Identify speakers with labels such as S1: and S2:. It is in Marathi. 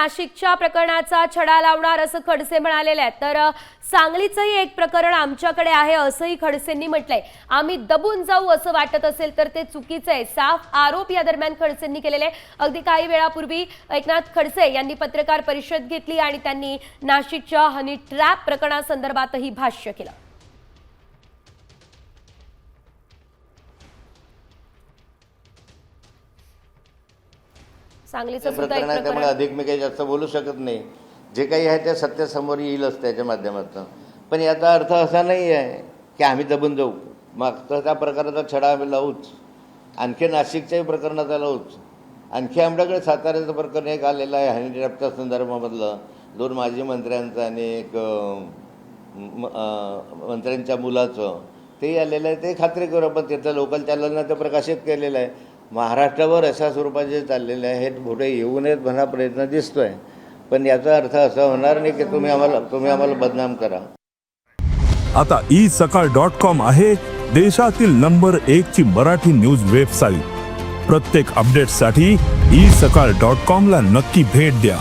S1: नाशिकच्या प्रकरणाचा छडा लावणार असं खडसे म्हणालेले आहेत. तर सांगलीचंही एक प्रकरण आमच्याकडे आहे असंही खडसेंनी म्हटलंय. आम्ही दबून जाऊ असं वाटत असेल तर ते चुकीचं आहे. साफ आरोप या दरम्यान खडसेंनी केलेले अगदी काही वेळापूर्वी एकनाथ खडसे यांनी पत्रकार परिषद घेतली आणि त्यांनी नाशिकच्या हनी ट्रॅप प्रकरणासंदर्भातही भाष्य केलं. सांगलीचं सुद्धा एक
S2: प्रकरण आहे त्यामुळे
S1: प्रकरण
S2: अधिक मी काही जास्त बोलू शकत नाही. जे काही आहे ते सत्यासमोर येईलच त्याच्या माध्यमातून. पण याचा अर्थ असा नाही आहे की आम्ही दबून जाऊ. मागचा त्या प्रकाराचा छडा आम्ही लावूच. आणखी नाशिकच्याही प्रकरणाचा लावूच. आणखी आमच्याकडे साताऱ्याचं प्रकरण एक आलेलं आहे हॅन्डीक्रॅफ्टच्या संदर्भामधलं. दोन माजी मंत्र्यांचं आणि एक मंत्र्यांच्या मुलाचं. तेही आलेलं आहे ते खात्री करू आपण. त्याचं लोकल चॅनलनं ते प्रकाशित केलेलं आहे. महाराष्ट्रावर अशा स्वरूपाचे चाललेले आहेत पुढे येऊ नयेत म्हणा प्रयत्न दिसतोय. पण याचा अर्थ असा होणार नाही की तुम्ही आम्हाला तुम्ही आम्हाला बदनाम करा.
S3: आता ई सकाळ डॉट कॉम आहे देशातील नंबर एक ची मराठी न्यूज वेबसाईट. प्रत्येक अपडेटसाठी ई सकाळ डॉट कॉम ला नक्की भेट द्या.